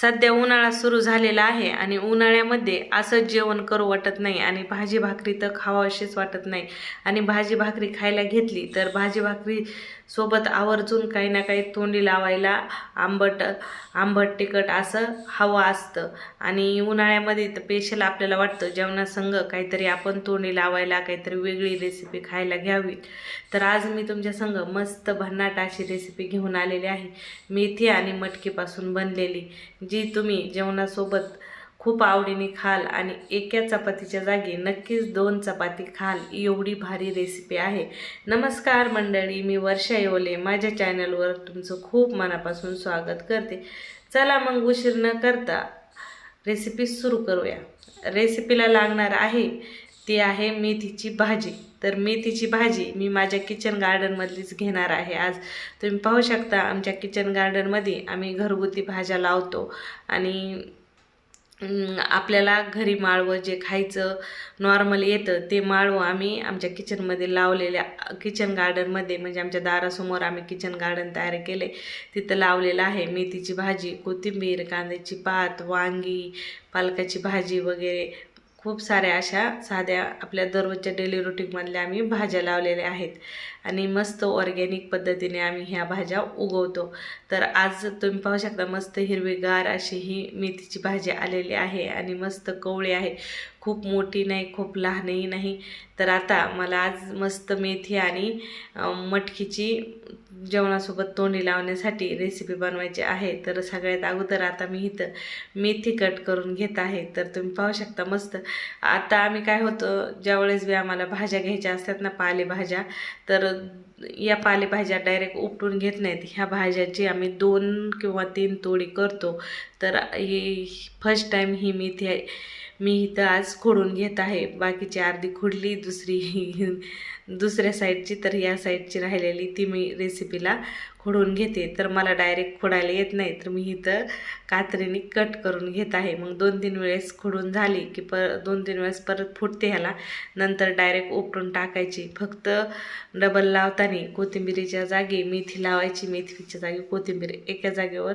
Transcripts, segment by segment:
सध्या उन्हाळा सुरू झालेला आहे आणि उन्हाळ्यामध्ये असंच जेवण करू वाटत नाही आणि भाजी भाकरी तर खावाशीच वाटत नाही. आणि भाजी भाकरी खायला घेतली तर भाजी भाकरी सोबत आवर्जून काही ना काही तोंडी लावायला आंबट आंबट तिखट असं हवं असतं. आणि उन्हाळ्यामध्ये तर पेशल आपल्याला वाटतं जेवणासंग काहीतरी आपण तोंडी लावायला काहीतरी वेगळी रेसिपी खायला घ्यावी. तर आज मी तुमच्या संग मस्त भन्नाट अशी रेसिपी घेऊन आलेली आहे. मेथी आणि मटकीपासून बनलेली. जी तुम्ही जेवणासोबत खूप आवडीने खाल आणि एका चपातीच्या जागी नक्कीच दोन चपाती खाल एवढी भारी रेसिपी आहे. नमस्कार मंडळी मी वर्षा येवले. माझ्या चॅनलवर तुमचं खूप मनापासून स्वागत करते. चला मग उशीर न करता रेसिपी सुरू करूया. रेसिपीला लागणार आहे ती आहे मेथीची भाजी. तर मेथीची भाजी मी माझ्या किचन गार्डनमधलीच घेणार आहे आज. तुम्ही पाहू शकता आमच्या किचन गार्डनमध्ये आम्ही घरगुती भाज्या लावतो. आणि आपल्याला घरी माळवं जे खायचं नॉर्मल येतं ते माळवं आम्ही आमच्या किचनमध्ये लावलेल्या किचन गार्डनमध्ये म्हणजे आमच्या दारासमोर आम्ही किचन गार्डन तयार केले. तिथं लावलेलं आहे मेथीची भाजी कोथिंबीर कांद्याची पात वांगी पालकाची भाजी वगैरे. खूप साऱ्या अशा साध्या आपल्या दररोजच्या डेली रुटीनमधल्या आम्ही भाज्या लावलेल्या आहेत. आणि मस्त ऑर्गॅनिक पद्धतीने आम्ही ह्या भाज्या उगवतो. तर आज तुम्ही पाहू शकता मस्त हिरवीगार अशी ही मेथीची भाजी आलेली आहे आणि मस्त कवळी आहे. खूप मोठी नाही खूप लहानही नाही. तर आता मला आज मस्त मेथी आणि मटकीची जेवणासोबत तोंडी लावण्यासाठी रेसिपी बनवायची आहे. तर सगळ्यात अगोदर आता मी इथं मेथी कट करून घेत आहे. तर तुम्ही पाहू शकता मस्त. आता आम्ही काय होतं ज्यावेळेस बी आम्हाला भाज्या घ्यायच्या असतात ना पालेभाज्या तर या पालेभाज्या डायरेक्ट उपटून घेत नाहीत. ह्या भाज्याची आम्ही दोन किंवा तीन तोडी करतो. तर ही फर्स्ट टाईम ही मी आहे मी इथं आज खोडून घेत आहे. बाकीची अर्धी खोडली दुसरी दुसऱ्या साईडची तर या साईडची राहिलेली ती मी रेसिपीला खोडून घेते तर मला डायरेक्ट खोडायला येत नाही. तर मी इथं कात्रीने कट करून घेत आहे. मग दोन तीन वेळेस खोडून झाली की पर दोन तीन वेळेस परत फुटते ह्याला. नंतर डायरेक्ट उपटून टाकायची. फक्त डबल लावताना कोथिंबिरीच्या जागी मेथी लावायची. मेथीच्या जागी कोथिंबीर एका जागेवर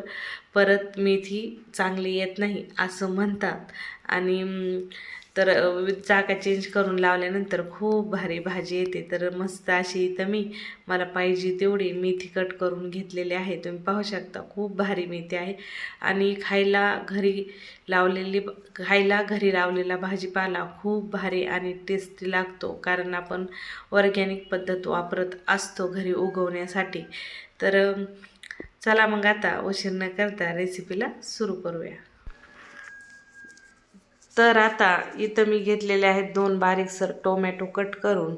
परत मेथी चांगली येत नाही असं म्हणतात. आणि तर जागा चेंज करून लावल्यानंतर खूप भारी भाजी येते. तर मस्त अशी इथं मी मला पाहिजे तेवढी मेथी कट करून घेतलेली आहे. तुम्ही पाहू शकता खूप भारी मेथी आहे. आणि खायला घरी लावलेली खायला घरी लावलेला भाजीपाला खूप भारी आणि टेस्टी लागतो. कारण आपण ऑर्गॅनिक पद्धत वापरत असतो घरी उगवण्यासाठी. तर चला मग आता उशीर न करता रेसिपीला सुरू करूया. तर आता इथं मी घेतलेले आहेत दोन बारीकसर टोमॅटो कट करून.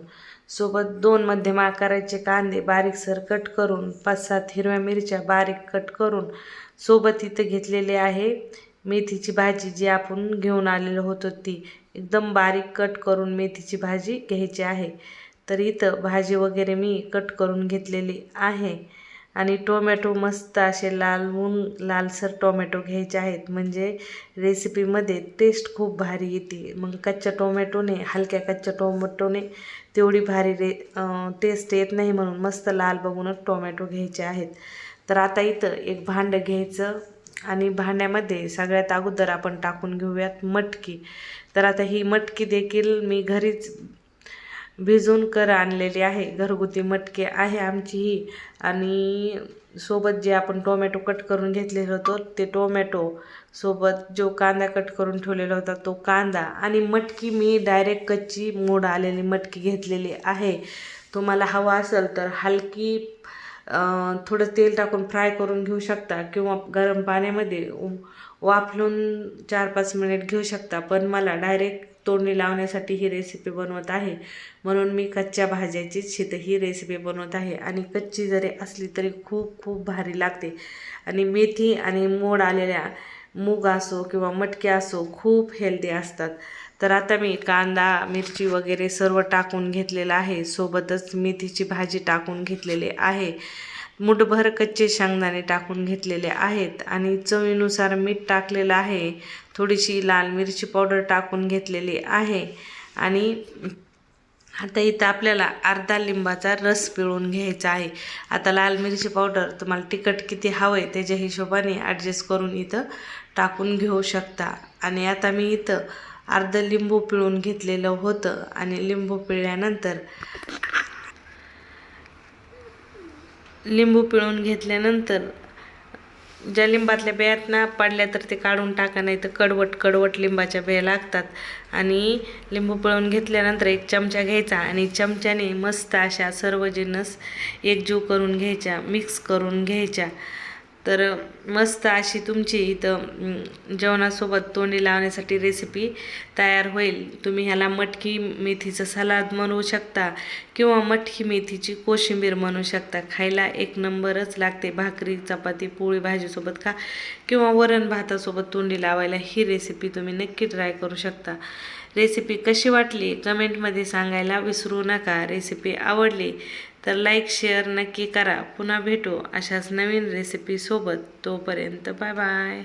सोबत दोन मध्यम आकाराचे कांदे बारीकसर कट करून पाच सात हिरव्या मिरच्या बारीक कट करून सोबत इथं घेतलेले आहे. मेथीची भाजी जी आपण घेऊन आलेलो होतो ती एकदम बारीक कट करून मेथीची भाजी घ्यायची आहे. तर इथं भाजी वगैरे मी कट करून घेतलेली आहे. आणि टोमॅटो मस्त असे लालवून लालसर टोमॅटो घ्यायचे आहेत. म्हणजे रेसिपीमध्ये टेस्ट खूप भारी येते. मग कच्च्या टोमॅटोने हलक्या कच्च्या टोमॅटोने तेवढी भारी रे टेस्ट येत नाही म्हणून मस्त लाल बघूनच टोमॅटो घ्यायचे आहेत. तर आता इथं एक भांडं घ्यायचं आणि भांड्यामध्ये सगळ्यात अगोदर आपण टाकून घेऊयात मटकी. तर आता ही मटकी देखील मी घरीच भिजवून कर आणलेली आहे. घरगुती मटके आहे आमची ही. आणि सोबत जे आपण टोमॅटो कट करून घेतलेलं होतं ते टोमॅटो सोबत जो कांदा कट करून ठेवलेला होता तो कांदा आणि मटकी मी डायरेक्ट कच्ची मोड आलेली मटकी घेतलेली आहे. तुम्हाला हवा असेल तर हलकी थोडं तेल टाकून फ्राय करून घेऊ शकता किंवा गरम पाण्यामध्ये वाफलून चार पाच मिनिट घेऊ शकता. पण मला डायरेक्ट तोंडी लावण्यासाठी ही रेसिपी बनवत आहे. म्हणून मी कच्च्या भाज्याचीच शीत ही रेसिपी बनवत आहे. आणि कच्ची जरी असली तरी खूप खूप भारी लागते. आणि मेथी आणि मोड आलेल्या मूग असो किंवा मटके असो खूप हेल्दी असतात. तर आता मी कांदा मिरची वगैरे सर्व टाकून घेतलेलं आहे. सोबतच मेथीची भाजी टाकून घेतलेली आहे. मुठभर कच्चे शेंगदाणे टाकून घेतलेले आहेत. आणि चवीनुसार मीठ टाकलेलं आहे. थोडीशी लाल मिरची पावडर टाकून घेतलेली आहे. आणि आता इथं आपल्याला अर्धा लिंबाचा रस पिळून घ्यायचा आहे. आता लाल मिरची पावडर तुम्हाला तिखट किती हवं आहे त्याच्या हिशोबाने ॲडजस्ट करून इथं टाकून घेऊ शकता. आणि आता मी इथं अर्ध लिंबू पिळून घेतलेलं होतं आणि लिंबू पिळल्यानंतर लिंबू पिळून घेतल्यानंतर ज्या लिंबातल्या बियात ना पडल्या तर ते काढून टाका नाही तर कडवट कडवट लिंबाच्या बिया लागतात. आणि लिंबू पळवून घेतल्यानंतर एक चमचा घ्यायचा आणि चमच्याने मस्त अशा सर्व जिन्नस एकजीव करून घ्यायच्या मिक्स करून घ्यायच्या. तर मस्त अशी तुमची इथं जेवणासोबत तोंडी लावण्यासाठी रेसिपी तयार होईल. तुम्ही ह्याला मटकी मेथीचं सलाद म्हणू शकता किंवा मटकी मेथीची कोशिंबीर म्हणू शकता. खायला एक नंबरच लागते. भाकरी चपाती पोळी भाजीसोबत खा किंवा वरण भातासोबत तोंडी लावायला ही रेसिपी तुम्ही नक्की ट्राय करू शकता. रेसिपी कशी वाटली? कमेंटमध्ये सांगायला विसरू नका. रेसिपी आवडली तर लाईक शेअर नक्की करा. पुन्हा भेटू अशाच नवीन रेसिपीसोबत तोपर्यंत बाय बाय